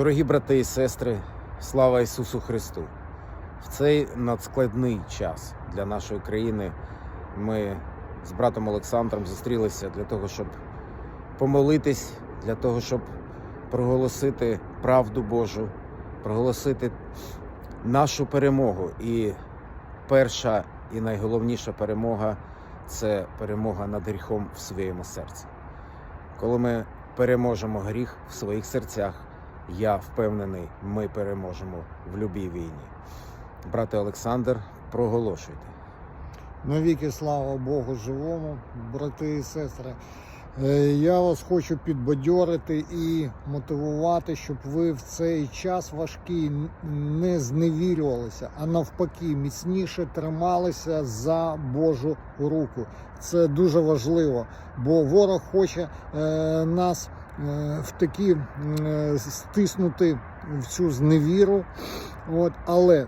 Дорогі брати і сестри, слава Ісусу Христу! В цей надскладний час для нашої країни ми з братом Олександром зустрілися для того, щоб помолитись, для того, щоб проголосити правду Божу, проголосити нашу перемогу. І перша і найголовніша перемога це перемога над гріхом в своєму серці. Коли ми переможемо гріх в своїх серцях, я впевнений, ми переможемо в любій війні. Брате Олександр, проголошуйте. Навіки слава Богу живому, брати і сестри. Е, Я вас хочу підбадьорити і мотивувати, щоб ви в цей час важкий не зневірювалися, а навпаки, міцніше трималися за Божу руку. Це дуже важливо, бо ворог хоче е, нас в такі е, стиснути в цю зневіру. От, але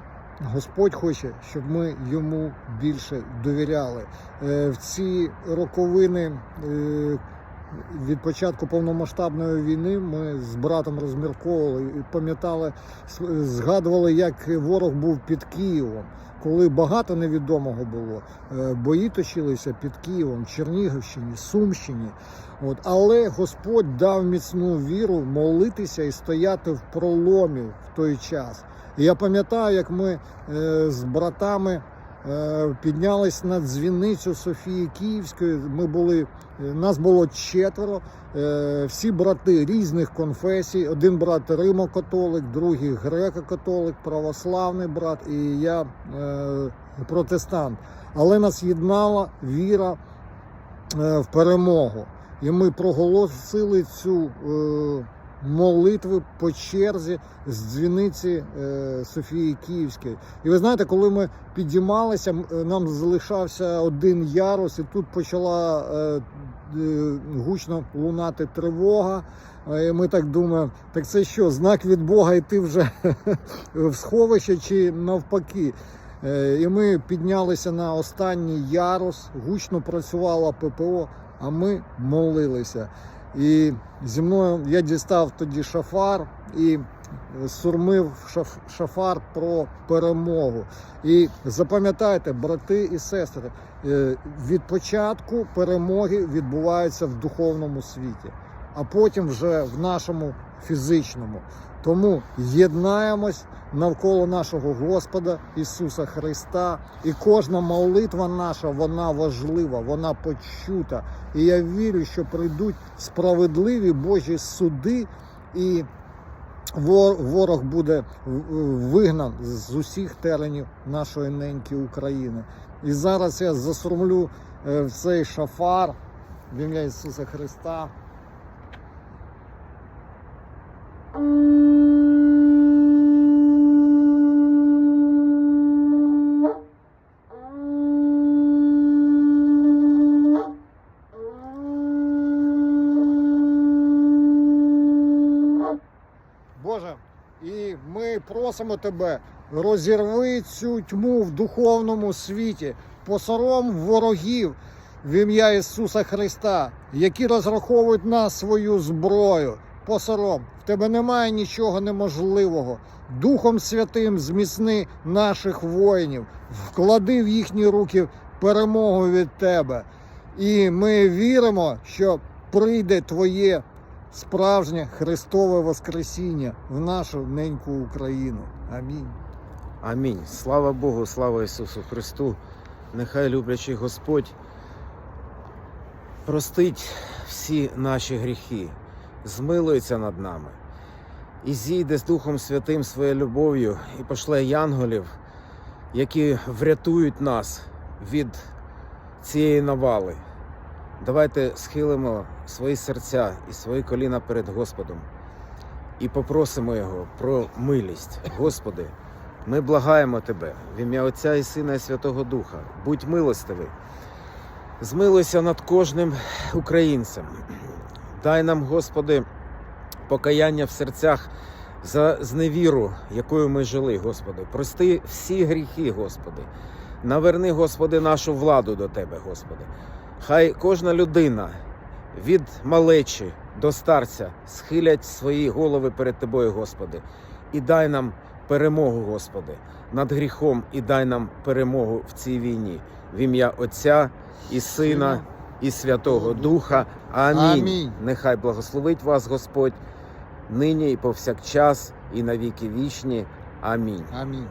Господь хоче, щоб ми йому більше довіряли. Е, В ці роковини е, від початку повномасштабної війни ми з братом розмірковували і пам'ятали, згадували, як ворог був під Києвом. Коли багато невідомого було, Е, бої точилися під Києвом, Чернігівщині, Сумщині. От, але Господь дав міцну віру молитися і стояти в проломі в той час. І я пам'ятаю, як ми е, з братами піднялись на дзвіницю Софії Київської. Ми були, е, нас було четверо, е, всі брати різних конфесій. Один брат Римо-католик, другий греко-католик, православний брат, і я е, протестант. Але нас єднала віра е, в перемогу. І ми проголосили цю молитву по черзі з дзвіниці е, Софії Київської. І ви знаєте, коли ми підіймалися, е, нам залишався один ярус, і тут почала е, е, гучно лунати тривога. І ми так думаємо, так це що, знак від Бога йти вже в сховище чи навпаки? Е, І ми піднялися на останній ярус, гучно працювала ППО, а ми молилися. І зі мною я дістав тоді шафар і сурмив шаф, шафар про перемогу. І запам'ятайте, брати і сестри, е, від початку перемоги відбуваються в духовному світі, а потім вже в нашому фізичному. Тому єднаємось навколо нашого Господа Ісуса Христа, і кожна молитва наша вона важлива, вона почута. І я вірю, що прийдуть справедливі Божі суди, і ворог буде вигнан з усіх теренів нашої неньки України. І зараз я засурмлю е, цей шафар в ім'я Ісуса Христа. Боже, і ми просимо тебе, розірви цю тьму в духовному світі, посором ворогів в ім'я Ісуса Христа, які розраховують на свою зброю. Посором, в тебе немає нічого неможливого. Духом Святим зміцни наших воїнів, вклади в їхні руки перемогу від тебе. І ми віримо, що прийде Твоє справжнє Христове Воскресіння в нашу неньку Україну. Амінь. Амінь. Слава Богу, слава Ісусу Христу. Нехай люблячий Господь простить всі наші гріхи, змилується над нами і зійде з Духом Святим своєю любов'ю і пошле янголів, які врятують нас від цієї навали. Давайте схилимо свої серця і свої коліна перед Господом і попросимо Його про милість. Господи, ми благаємо Тебе в ім'я Отця і Сина і Святого Духа. Будь милостивий. Змилуйся над кожним українцем. Дай нам, Господи, покаяння в серцях за зневіру, якою ми жили, Господи. Прости всі гріхи, Господи. Наверни, Господи, нашу владу до Тебе, Господи. Хай кожна людина від малечі до старця схилять свої голови перед тобою, Господи, і дай нам перемогу, Господи, над гріхом, і дай нам перемогу в цій війні. В ім'я Отця і Сина, і Святого Духа. Амінь. Амінь. Нехай благословить вас Господь нині і повсякчас, і навіки вічні. Амінь. Амінь.